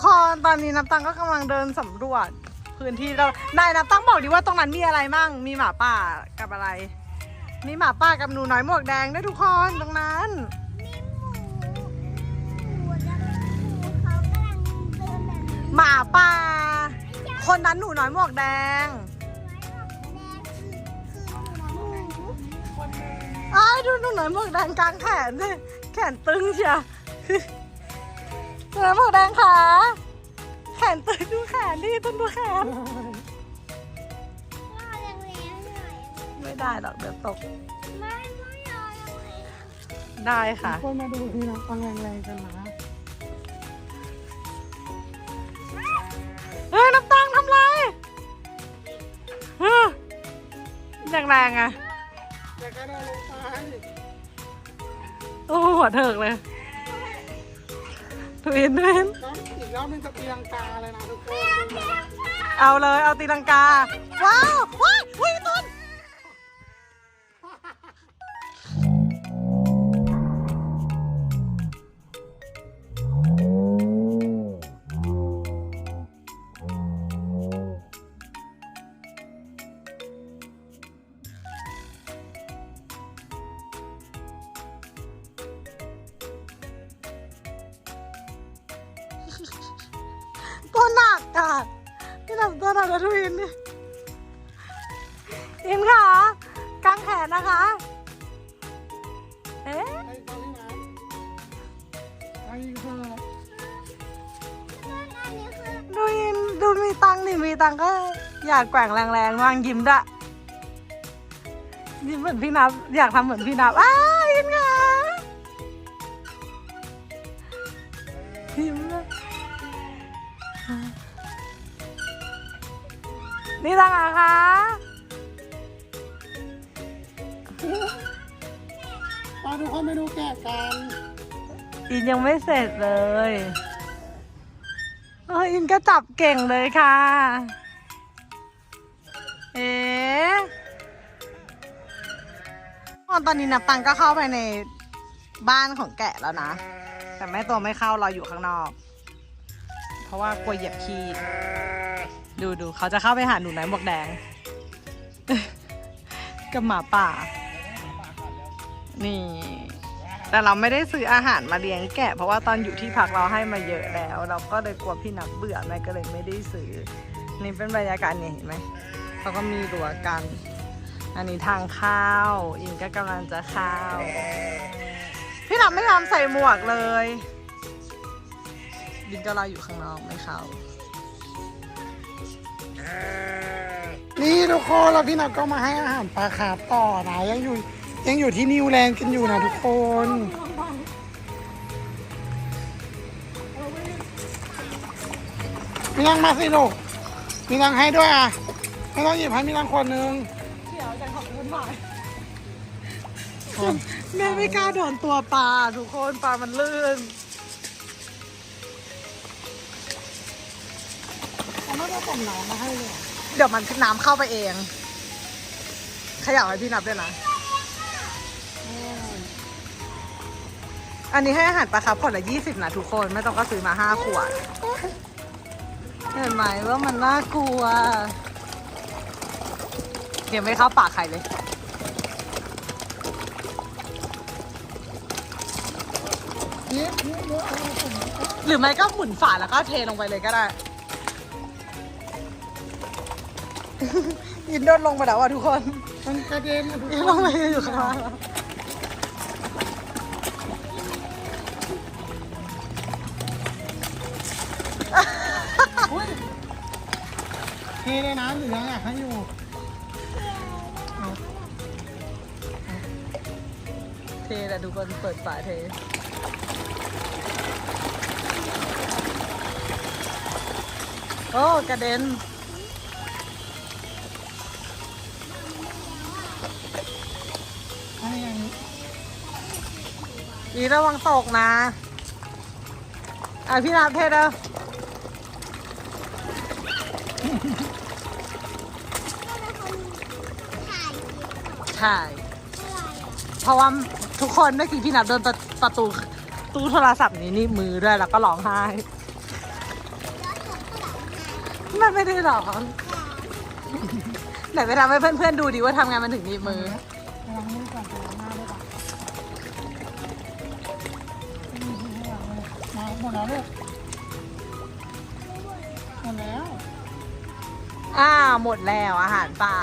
พอตอนนี้นับตังก็กำลังเดินสำรวจ พื้นที่เรานายนับตังบอกดิว่าตรงนั้นมีอะไรมั่ง มีหมาป่ากับอะไร มีหมาป่ากับหนูน้อยหมวกแดงด้วยทุกคนตรงนั้นมีหมูหมูแล้วหมูเขากำลังเดินแบบนี้หมาป่า คนนั้นหนูน้อยหมวกแดงไม้หมวกแดงคือคือหมูอ้ายดูหนูน้อยหมวกแดงกลางแขนสิแขนตึงเชียวห นูน้อยหมวกแดงขาแขนตึงดูแขนดิต้นดูแขน ว่าแรงๆหน่อยไม่ได้หรอกเดี๋ยวตก ไม่ไม่เอาแรงได้ค่ะ คนมาดูที่น้ำฟังแรงๆกันนะเฮ้ยน้ำตังทำไรเฮ้ยอย่างแรงอะอย่ากระโดดลงไป โอ้หัวเถิกเลย ทวินทวินน้องอีกรอบนึงจะตีลังกาเลยนะทุกคนดูนะเอาเลย เอาตีลังกา ว้าวว้ายวิ่งต้น ตัวหนักอะพี่หนักตัวหนักแล้วทวินนี่อินค่ะกางแขนนะคะ เอ๊ะไอ้ตอนนี้นะไอ้ค่ะๆนั่นอันนี้คือดูอินดูมีตังค์ดิมีตังก็อยากแกว่งแรงๆวางยิ้มด้วยยิ้มเหมือนพี่นับ อยากทำเหมือนพี่นับ อ้าวอินค่ะยิ้มเลย นี่ตังค์อะคะตอนทุกคนไปดูแกะกันอินยังไม่เสร็จเลยเอออินก็จับเก่งเลยค่ะ เอ๊ะตอนนี้นับตังก็เข้าไปในบ้านของแกะแล้วนะ แต่แม่ตัวไม่เข้าเราอยู่ข้างนอก เพราะว่ากลัวเหยียบขี้ดูดูเขาจะเข้าไปหาหนูไหนหมวกแดง กับหมาป่า นี่ แต่เราไม่ได้ซื้ออาหารมาเลี้ยงแกะ เพราะว่าตอนอยู่ที่พักเราให้มาเยอะแล้ว เราก็เลยกลัวพี่นับเบื่อแม่ก็เลยไม่ได้ซื้อ นี่เป็นบรรยากาศเนี่ยเห็นไหมเขาก็มีรั้วกัน อันนี้ทางเข้าอินก็กำลังจะเข้าพี่นับไม่ยอมใส่หมวกเลย บินก็รออยู่ข้างนอกไม่เข้า นี่ทุกคนเราพี่นับก็มาให้อาหารปลาคาร์ฟต่อนะยังอยู่ยังอยู่ที่นิวแลนด์กันอยู่นะทุกคน มีรังมาสิลูกมีรังให้ด้วยอะไม่ต้องหยิบให้มีรังคนนึงเดี๋ยวจะขอบคุณหน่อยคนแม่ไม่กล้าโดนตัวปลาทุกคนปลามันลื่น ไม่ได้ส่งน้ำมาให้เลยเดี๋ยวมันน้ำเข้าไปเองเขย่าให้พี่นับด้วยนะ อันนี้ให้อาหารปลาครับขวดละยี่สิบนะทุกคน ไม่ต้องก็ซื้อมาห้าขวด เห็นไหมว่ามันน่ากลัว เดี๋ยวไม่เข้าปากใครเลยเยอะเยอะเยอะเอาผมหรือไม่ก็หมุนฝาแล้วก็เทลงไปเลยก็ได้ ยินโดนลงไปแล้วอะทุกคนมันกระเด็นนะทุกยินคลนงไปอยู่ข้างล่างแล้วเทเลยนะหรือยังอยากให้อยู่เทแต่ทุกคนเปิดฝาเทโอ้กระเด็น อีระวังตกนะ อะพี่นับเทเด้อถ่ายคลิปใช่ เพราะว่าทุกคนเมื่อกี้พี่นับเดินประประตูตู้โทรศัพท์นี้นี่มือด้วยแล้วก็ร้องไห้ไม่ได้ร้องไหนไปทำให้เพื่อนๆดูดิว่าทำงานมันถึงหนีบมือล้างมือก่อนล้างหน้า หมดแล้วลูก หมดแล้ว อ้าว หมดแล้วอาหารปลา